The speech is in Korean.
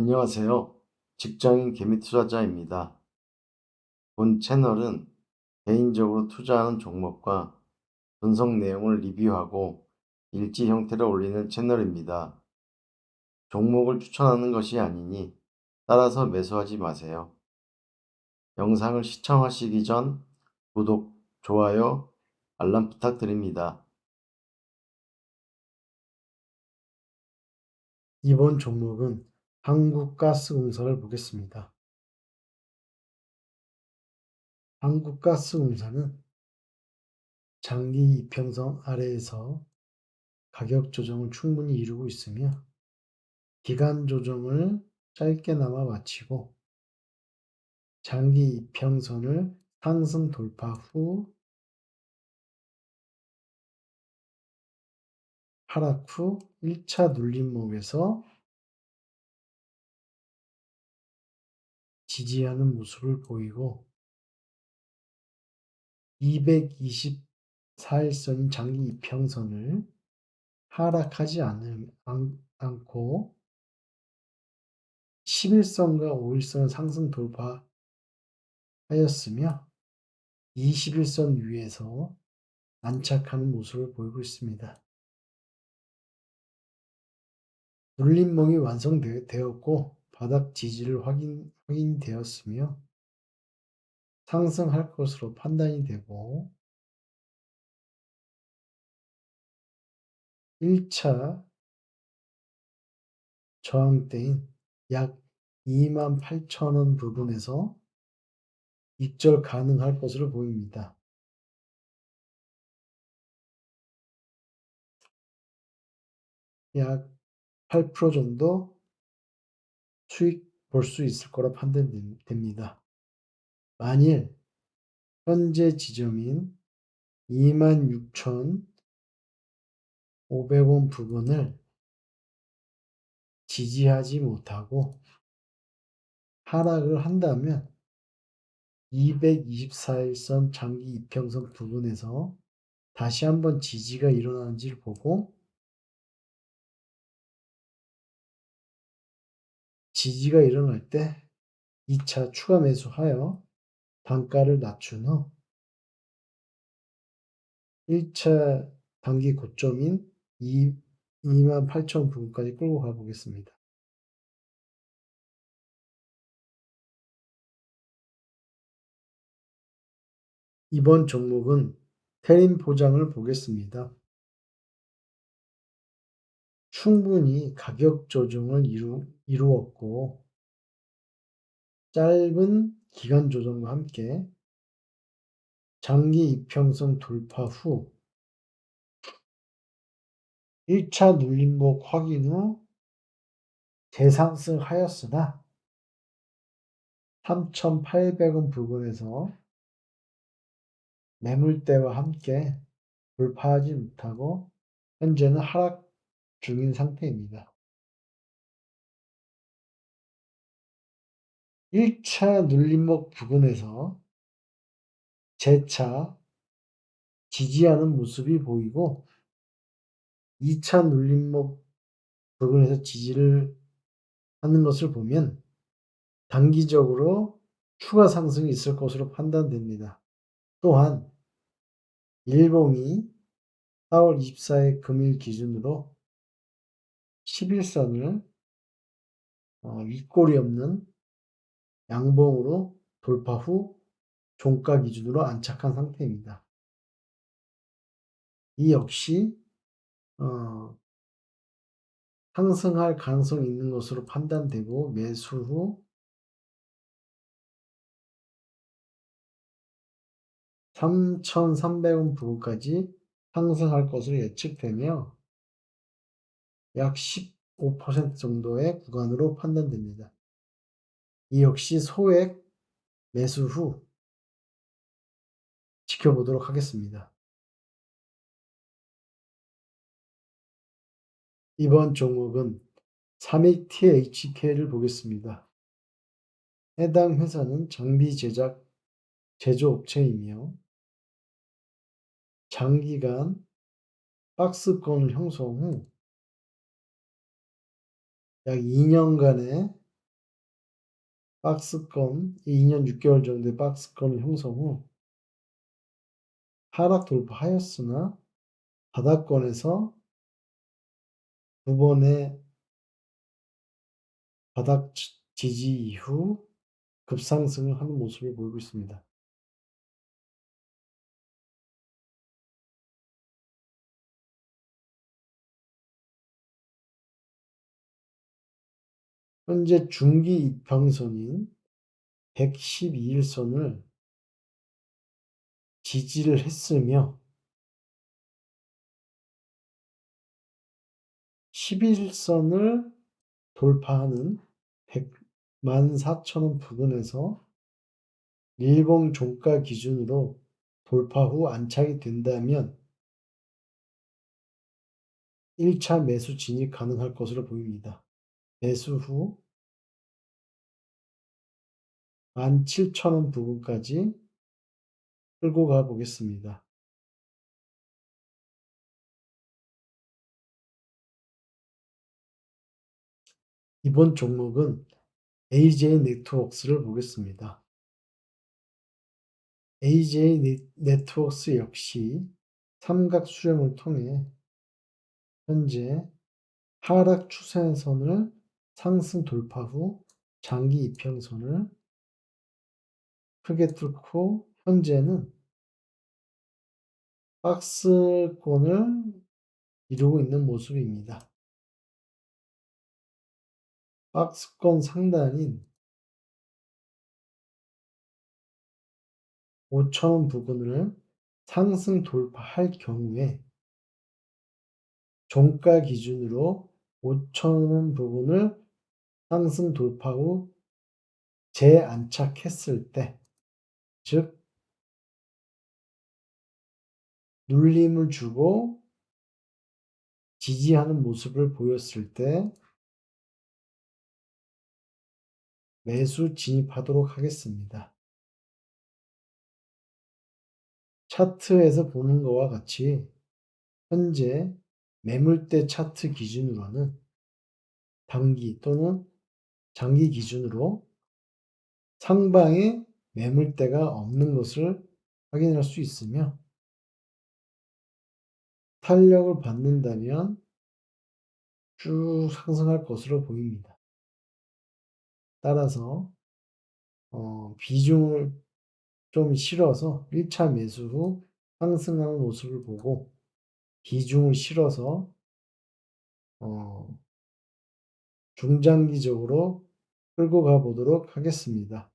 안녕하세요. 직장인 개미 투자자입니다. 본 채널은 개인적으로 투자하는 종목과 분석 내용을 리뷰하고 일지 형태로 올리는 채널입니다. 종목을 추천하는 것이 아니니 따라서 매수하지 마세요. 영상을 시청하시기 전 구독, 좋아요, 알람 부탁드립니다. 이번 종목은 한국가스공사를 보겠습니다. 한국가스공사는 장기 이평선 아래에서 가격 조정을 충분히 이루고 있으며 기간 조정을 짧게나마 마치고 장기 이평선을 상승 돌파 후 하락 후 1차 눌림목에서 지지하는 모습을 보이고 224일선인 장기 이평선을 하락하지 않음, 않, 않고 11선과 5일선을 상승 돌파하였으며 21선 위에서 안착하는 모습을 보이고 있습니다. 눌림목이 완성되었고 바닥 지지를 확인, 확인되었으며 상승할 것으로 판단이 되고 1차 저항대인 약 28,000원 부분에서 입절 가능할 것으로 보입니다. 약 8% 정도 수익 볼 수 있을 거라 판단됩니다. 만일 현재 지점인 26,500원 부분을 지지하지 못하고 하락을 한다면 224일선 장기 이평선 부분에서 다시 한번 지지가 일어나는지를 보고 지지가 일어날 때 2차 추가 매수하여 단가를 낮춘 후 1차 단기 고점인 28,000 부분까지 끌고 가 보겠습니다. 이번 종목은 테린 포장을 보겠습니다. 충분히 가격 조정을 이루, 이루었고 짧은 기간 조정과 함께 장기 이평선 돌파 후 1차 눌림목 확인 후 대상승하였으나 3,800원 부근에서 매물대와 함께 돌파하지 못하고 현재는 하락 중인 상태입니다. 1차 눌림목 부근에서 재차 지지하는 모습이 보이고 2차 눌림목 부근에서 지지를 하는 것을 보면 단기적으로 추가 상승이 있을 것으로 판단됩니다. 또한 일봉이 4월 24일 금일 기준으로 11선을 어, 윗골이 없는 양봉으로 돌파 후 종가 기준으로 안착한 상태입니다. 이 역시 어, 상승할 가능성이 있는 것으로 판단되고 매수 후 3,300원 부근까지 상승할 것으로 예측되며 약 15% 정도의 구간으로 판단됩니다. 이 역시 소액 매수 후 지켜보도록 하겠습니다. 이번 종목은 3위THK를 보겠습니다. 해당 회사는 장비 제작 제조업체이며 장기간 박스권을 형성 후 약 2년간의 박스권, 2년 6개월 정도의 박스권을 형성 후 하락 돌파하였으나 바닥권에서 두 번의 바닥 지지 이후 급상승을 하는 모습을 보이고 있습니다. 현재 중기 이평선인 112일선을 지지를 했으며 11선을 돌파하는 14,000원 부근에서 일봉 종가 기준으로 돌파 후 안착이 된다면 1차 매수 진입 가능할 것으로 보입니다. 매수 후 17,000원 부근까지 끌고 가 보겠습니다. 이번 종목은 AJ 네트워크스를 보겠습니다. AJ 네- 네트워크스 역시 삼각 수렴을 통해 현재 하락 추세선을 상승 돌파 후 장기 이평선을 크게 뚫고 현재는 박스권을 이루고 있는 모습입니다. 박스권 상단인 5,000원 부근을 상승 돌파할 경우에 종가 기준으로 5,000원 부분을 상승 돌파 후 재안착했을 때, 즉, 눌림을 주고 지지하는 모습을 보였을 때 매수 진입하도록 하겠습니다. 차트에서 보는 것과 같이 현재 매물대 차트 기준으로는 단기 또는 장기 기준으로 상방에 매물대가 없는 것을 확인할 수 있으며 탄력을 받는다면 쭉 상승할 것으로 보입니다. 따라서 어, 비중을 좀 실어서 1차 매수 후 상승하는 모습을 보고 비중을 실어서 어, 중장기적으로 끌고 가 보도록 하겠습니다.